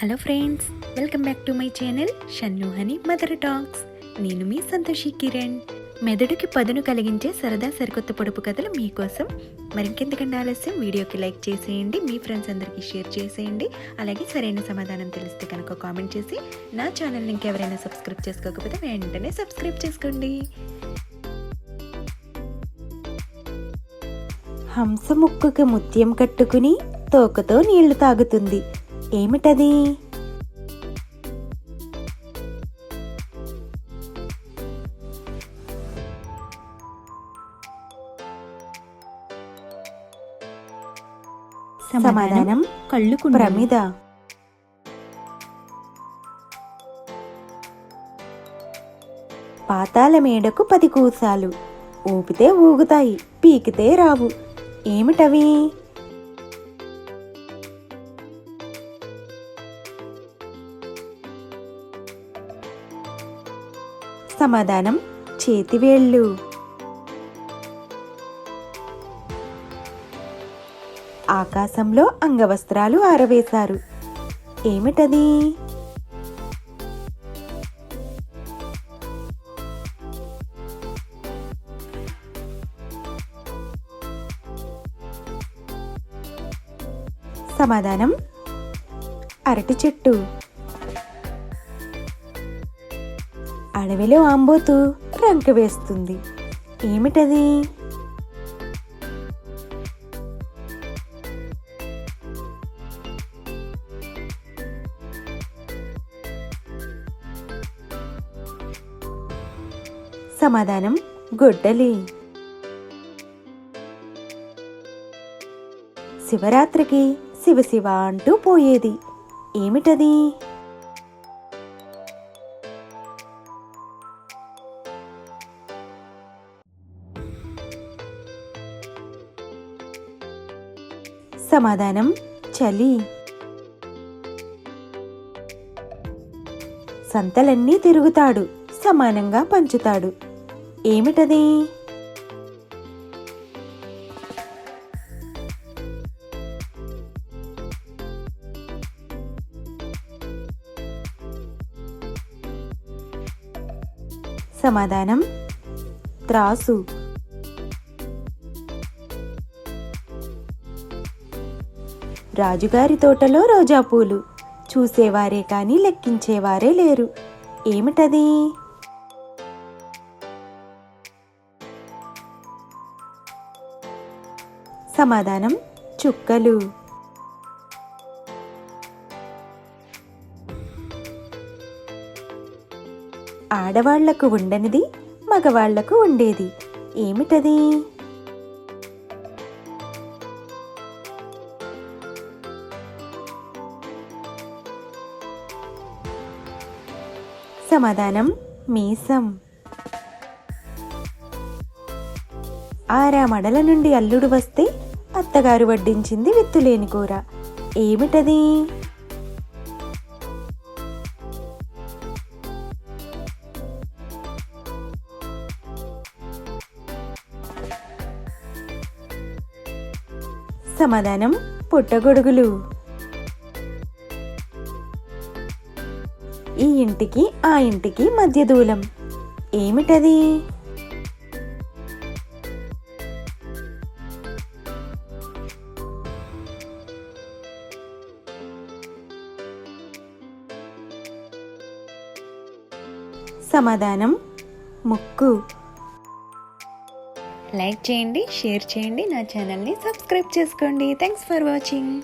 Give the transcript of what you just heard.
Hello friends welcome back to my channel షన్నుహని mother talks. నేను మీ సంతోషి కిరణ్. మెదడుకి పదును కలిగించే సరదా సరికొత్త పొడుపు కథలు మీకోసం మరింకెందుకంటే ఆలస్యం వీడియోకి లైక్ చేసేయండి మీ ఫ్రెండ్స్ అందరికీ షేర్ చేసేయండి అలాగే సరైన సమాధానం తెలిస్తే కనుక కామెంట్ చేసి నా ఛానల్ని ఇంకెవరైనా సబ్స్క్రైబ్ చేసుకోకపోతే వెంటనే సబ్స్క్రైబ్ చేసుకోండి. హంస ముక్కుకి ముత్యం కట్టుకుని తోకతో నీళ్ళు తాగుతుంది. ఏమిటది? సమాధానం కళ్ళు ప్రమిద. పాతాల మేడకు పది కూసాలు. ఊపితే ఊగుతాయి పీకితే రావు. ఏమిటవి? సమాధానం చేతివేళ్ళు ఆకాశంలో అంగవస్త్రాలు ఆరవేశారు. ఏమిటది? సమాధానం అరటి చెట్టు. అడవిలో ఆంబోతు రంక వేస్తుంది. ఏమిటది? సమాధానం గొడ్డలి. శివరాత్రికి శివశివ అంటూ పోయేది. ఏమిటది? సమాధానం చలి. సంతలన్నీ తిరుగుతాడు సమానంగా పంచుతాడు. ఏమిటది? సమాధానం త్రాసు. రాజుగారి తోటలో రోజా పూలు. చూసేవారే కానీ లెక్కించేవారే లేరు. ఏమిటది? సమాధానం చుక్కలు. ఆడవాళ్ళకు ఉండనిది మగవాళ్ళకు ఉండేది. ఏమిటది? సమాధానం మీసం. ఆరా మడల నుండి అల్లుడు వస్తే అత్తగారు వడ్డించింది విత్తులేని కూర. ఏమిటది? సమాధానం పుట్టగొడుగులు. ఈ ఇంటికి ఆ ఇంటికి మధ్య దూలం. ఏమిటది? సమాధానం ముక్కు. లైక్ చేయండి షేర్ చేయండి నా ఛానల్ని సబ్స్క్రైబ్ చేసుకోండి. Thanks for watching